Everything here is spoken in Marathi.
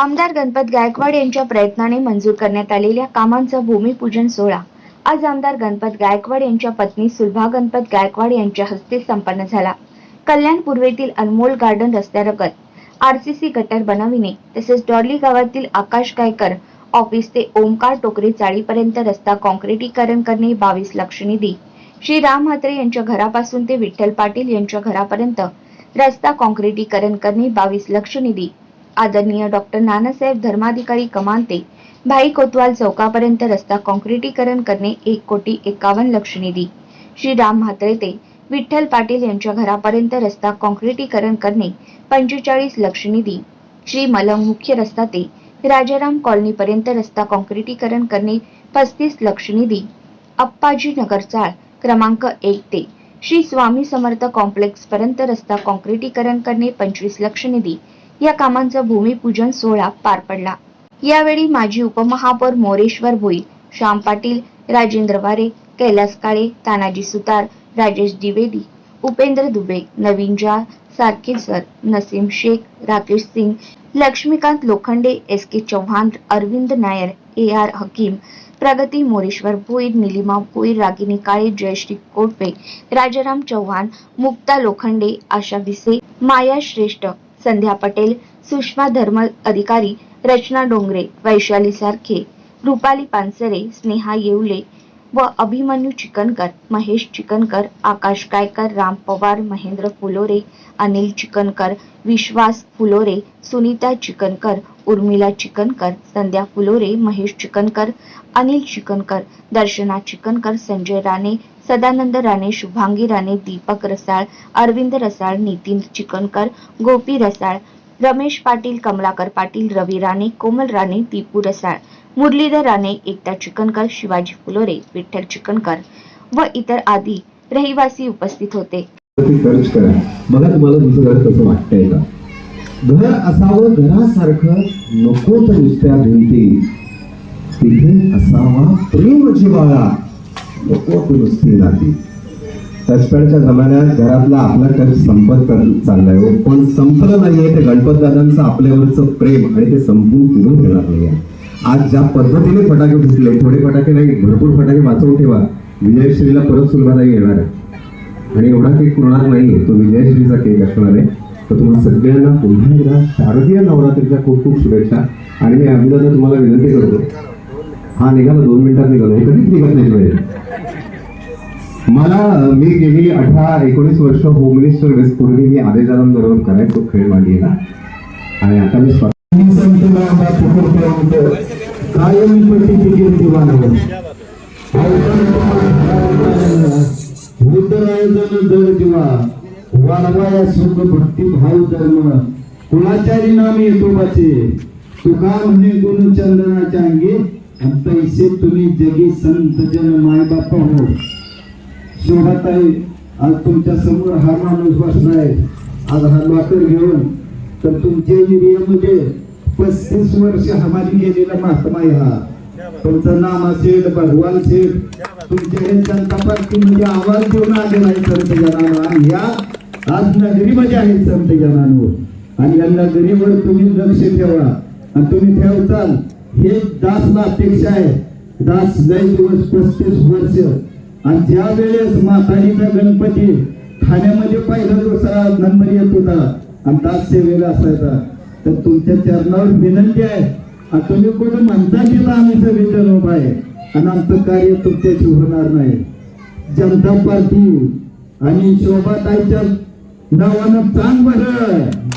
आमदार गणपत गायकवाड यांच्या प्रयत्नाने मंजूर करण्यात आलेल्या कामांचा भूमिपूजन सोहळा. आज आमदार गणपत गायकवाड यांच्या पत्नी सुलभा गणपत गायकवाड यांच्या हस्ते संपन्न झाला. कल्याण पूर्वेतील अनमोल गार्डन रस्त्यालगत आरसीसी गटर बनविणे तसेच डॉर्ली गावातील आकाश गायकर ऑफिस ते ओमकार टोकरे चाळीपर्यंत रस्ता कॉन्क्रिटीकरण करणे बावीस लक्ष निधी. श्री राम म्हात्रे यांच्या घरापासून ते विठ्ठल पाटील यांच्या घरापर्यंत रस्ता कॉन्क्रिटीकरण करणे बावीस लक्ष निधी. आदरणीय डॉक्टर नानासाहेब धर्माधिकारी कमानते भाई कोतवाल चौकापर्यंत रस्ता काँक्रिटीकरण करणे एक कोटी एकावन्न लक्ष निधी. श्री राम म्हात्रे ते विठ्ठल पाटील यांच्या घरापर्यंत रस्ता काँक्रिटीकरण करणे पंचेचाळीस लक्ष निधी. श्री मलंग मुख्य रस्ता ते राजाराम कॉलनीपर्यंत रस्ता काँक्रिटीकरण करणे पस्तीस लक्ष निधी. अप्पाजी नगर चाळ क्रमांक एक ते. श्री स्वामी समर्थ कॉम्प्लेक्स पर्यंत रस्ता काँक्रिटीकरण करणे पंचवीस लक्ष निधी. या कामांचा भूमिपूजन सोहळा पार पडला. यावेळी माजी उपमहापौर मोरेश्वर भोई श्याम पाटील राजेंद्र वारे कैलास काळे तानाजी सुतार राजेश द्विवेदी उपेंद्र दुबे नवीन जार सारखे sir Naseem Shaikh Rakesh Singh Laxmikant Lokhande S K Chavan Arvind Nair A R Hakim Pragati Moreshwar Bhoir Nilima Bhoir Ragini Kale Jayashree Kotpe Rajaram Chavan Mukta Lokhande Asha Vise Maya Shrestha Sandhya Patel Sushma धर्म अधिकारी रचना डोंगरे वैशाली सारखे रुपाली पानसरे स्नेहा येवले व अभिमन्यू चिकनकर महेश चिकनकर आकाश गायकर राम पवार महेंद्र फुलोरे अनिल चिकनकर विश्वास फुलोरे सुनीता चिकनकर उर्मिला चिकनकर संध्या फुलोरे महेश चिकनकर अनिल चिकनकर दर्शना चिकनकर संजय राणे सदानंद राणे शुभांगी राणे दीपक रसाळ अरविंद रसाळ नितीन चिकनकर गोपी रसाळ रमेश पाटील कमलाकर पाटील रवी राणे कोमल राणे दीपू रसाळ मुरलीधर राणे एकता चिकनकर शिवाजी फुलोरे विठ्ठल चिकनकर व इतर आदी रहिवासी उपस्थित होते. घर असावं घरासारखं नको तर नुसत्या भिंती. तिथे असावा प्रेम जिवाळा. नको तर नुसती नाती टचपॅडच्या जमान्यात घरातला आपला टच संपत चाललाय हो. पण संपलं नाहीये ते गणपत दादांचं आपल्यावरचं प्रेम आणि ते संपून फिरून ठेवणार नाहीये. आज ज्या पद्धतीने फटाके फुटले थोडे फटाके नाही भरपूर फटाके वाचवून ठेवा. विजयश्रीला परत सुरुवात येणार आहे. आणि एवढा केक पुरणार नाही तो विजयश्रीचा केक असणार आहे. तर तुम्हाला सगळ्यांना पुन्हा एकदा शारदीय नवरात्रीच्या खूप खूप शुभेच्छा. आणि मी अगोदर तुम्हाला विनंती करतो हा निघाला दोन मिनिटात निघालो. हे कधीच निघत नाही वेळ मला मी गेली अठरा एकोणीस वर्ष होम मिनिस्टर वेस्ट पूर्वी मी आदेशांबरोबर करायचो खेळ मांडलेला आणि आता मी स्वतः कायम पट्टी दिवा वाणवाया सुख भक्ती भाव धर्म. कुणाचारी नाम येतोबाचे तुका म्हणे गुण चंदनाच्या अंगी? आणि पैसे तुम्ही जगी संत जन माय बापा हो शोभाताई आज तुमच्या समोर हा माणूस बसलाय आज हा लॉकर घेऊन. तर तुमच्या एरियामध्ये पस्तीस वर्ष हमारी गेलेला महात्मा हा. तुमचं नाम असेल, भगवान असेल. तुमच्या हे जनता पार्टीमध्ये आवाज़ देऊन आलेला आहे संत जनानं आणि या आज नगरीमध्ये आहे संत जनांवर. आणि या नगरीवर तुम्ही लक्ष ठेवा. आणि तुम्ही ठेवताल. हे दासला अपेक्षा आहे. दास लय दिवस पस्तीस वर्ष. आणि ज्या वेळेस माताजीचा गणपती ठाण्यामध्ये पहिला दिवसा नंबर येत होता आणि दास सेवेला असायचा तर तुमच्या चरणावर विनंती आहे. आणि तुम्ही कुठं म्हणता की आम्ही सगळेजण उभा आहे. आणि आमचं कार्य तुमच्याशी होणार नाही. जनता पार्टी आणि शोभाताईच्या नावानं चांग भर